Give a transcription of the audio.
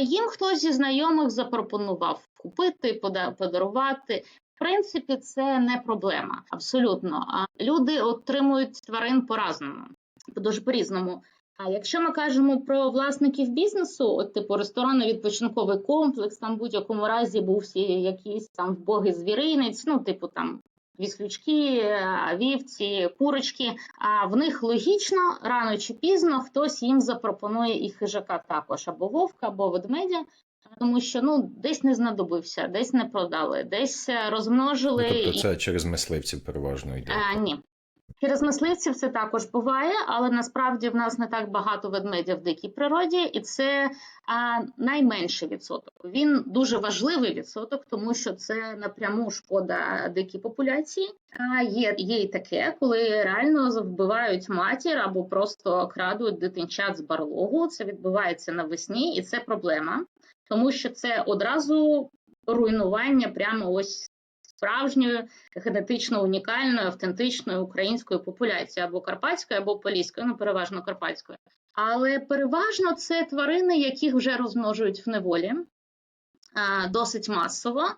їм хтось зі знайомих запропонував купити, подарувати. В принципі, це не проблема. Абсолютно. А люди отримують тварин по-разному, дуже по-різному. А якщо ми кажемо про власників бізнесу, от типу ресторанно-відпочинковий комплекс, там в будь-якому разі був всі якийсь там вбогий звіринець, ну, типу там віслючки, вівці, курочки. А в них логічно рано чи пізно хтось їм запропонує і хижака також, або вовка, або ведмедя. Тому що ну десь не знадобився, десь не продали, десь е, розмножили. Ну, тобто і- це через мисливців переважно йде. а, ні. Через мисливців це також буває, але насправді в нас не так багато ведмедів в дикій природі, і це а, найменший відсоток. Він дуже важливий відсоток, тому що це напряму шкода дикій популяції. А є, є і таке, коли реально вбивають матір або просто крадуть дитинчат з барлогу. Це відбувається навесні, і це проблема, тому що це одразу руйнування прямо ось справжньої генетично унікальною, автентичною українською популяцією або карпатською, або поліською, ну переважно карпатською. Але переважно це тварини, яких вже розмножують в неволі досить масово.